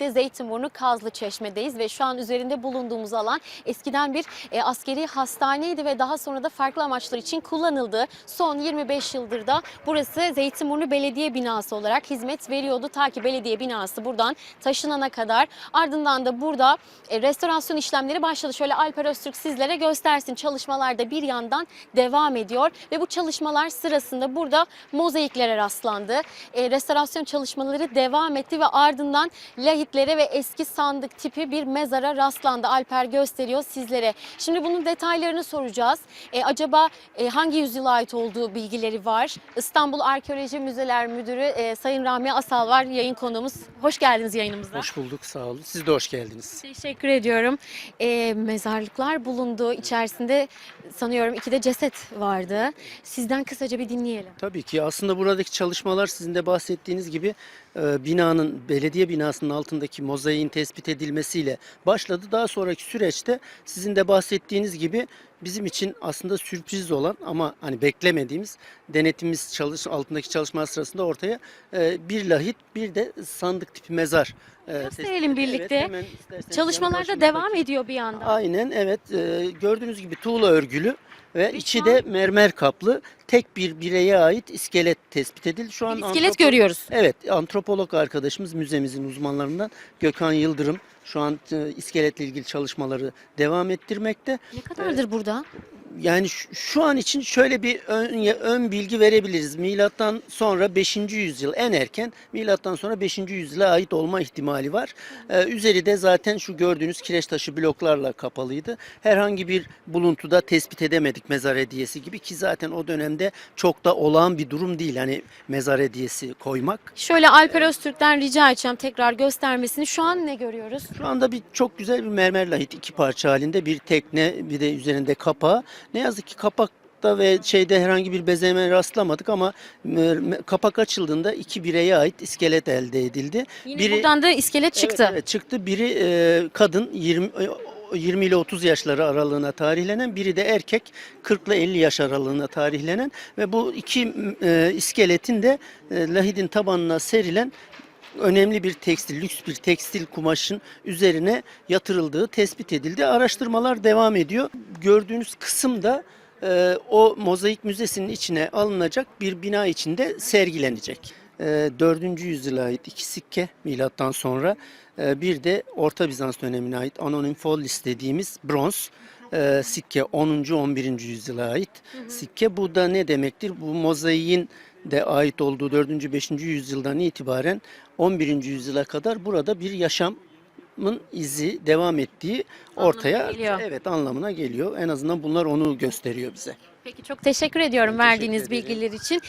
Türkiye Zeytinburnu Kazlı Çeşme'deyiz ve şu an üzerinde bulunduğumuz alan eskiden bir e, askeri hastaneydi ve daha sonra da farklı amaçlar için kullanıldı. Son 25 yıldır da burası Zeytinburnu Belediye Binası olarak hizmet veriyordu ta ki belediye binası buradan taşınana kadar. Ardından da burada e, restorasyon işlemleri başladı. Şöyle Alper Öztürk sizlere göstersin. Çalışmalar da bir yandan devam ediyor ve bu çalışmalar sırasında burada mozaiklere rastlandı. E, restorasyon çalışmaları devam etti ve ardından lahitlere ve eski sandık tipi bir mezara rastlandı. Alper gösteriyor sizlere. Şimdi bunun detaylarını soracağız. E, acaba e, hangi yüzyıla ait olduğu bilgileri var? İstanbul Arkeoloji Müzeler Müdürü e, Sayın Rahmi Asal var yayın konuğumuz. Hoş geldiniz yayınımıza. Hoş bulduk, sağ olun. Siz de hoş geldiniz. Teşekkür ediyorum. E, mezarlıklar bulundu. İçerisinde sanıyorum iki de ceset vardı. Sizden kısaca bir dinleyelim. Tabii ki aslında buradaki çalışmalar sizin de bahsettiğiniz gibi e, binanın, belediye binasının altındaki mozaiğin tespit edilmesiyle başladı. Daha sonraki süreçte sizin de bahsettiğiniz gibi bizim için aslında sürpriz olan ama hani beklemediğimiz denetimimiz çalış, altındaki çalışmalar sırasında ortaya e, bir lahit bir de sandık tipi mezar. e, Gösterelim birlikte. Hemen isterseniz Çalışmalar da devam ediyor bir yandan. Aynen evet Ee, gördüğünüz gibi tuğla örgülü ve içi de mermer kaplı tek bir bireye ait iskelet tespit edildi. Şu an iskelet antropo- görüyoruz. Evet antropolog arkadaşımız müzemizin uzmanlarından Gökhan Yıldırım şu an e, iskeletle ilgili çalışmaları devam ettirmekte. Ne kadardır burada? Yani şu, an için şöyle bir ön, ön bilgi verebiliriz. Milattan sonra 5. yüzyıl en erken milattan sonra 5. yüzyıla ait olma ihtimali var. Ee, üzeri de zaten şu gördüğünüz kireç taşı bloklarla kapalıydı. Herhangi bir buluntuda tespit edemedik mezar hediyesi gibi ki zaten o dönemde çok da olağan bir durum değil hani mezar hediyesi koymak. Şöyle Alper Öztürk'ten rica edeceğim tekrar göstermesini. Şu an ne görüyoruz? Şu anda bir çok güzel bir mermer lahit iki parça halinde bir tekne bir de üzerinde kapağı. Ne yazık ki kapakta ve şeyde herhangi bir bezeme rastlamadık ama mer- kapak açıldığında iki bireye ait iskelet elde edildi. Yine Biri- buradan da iskelet çıktı. Evet, evet, çıktı. Biri e, kadın 20 e, 20 ile 30 yaşları aralığına tarihlenen, biri de erkek 40 ile 50 yaş aralığına tarihlenen ve bu iki e, iskeletin de e, lahidin tabanına serilen önemli bir tekstil, lüks bir tekstil kumaşın üzerine yatırıldığı tespit edildi. Araştırmalar devam ediyor. Gördüğünüz kısım da e, o mozaik müzesinin içine alınacak bir bina içinde sergilenecek. E, 4. yüzyıla ait iki sikke milattan sonra e, bir de Orta Bizans dönemine ait anonim follis dediğimiz bronz e, sikke 10. 11. yüzyıla ait sikke. Bu da ne demektir? Bu mozaiğin de ait olduğu 4. 5. yüzyıldan itibaren 11. yüzyıla kadar burada bir yaşamın izi devam ettiği ortaya Anlamına geliyor. evet anlamına geliyor. En azından bunlar onu gösteriyor bize. Peki çok teşekkür ediyorum Ben teşekkür verdiğiniz ederim. bilgiler için.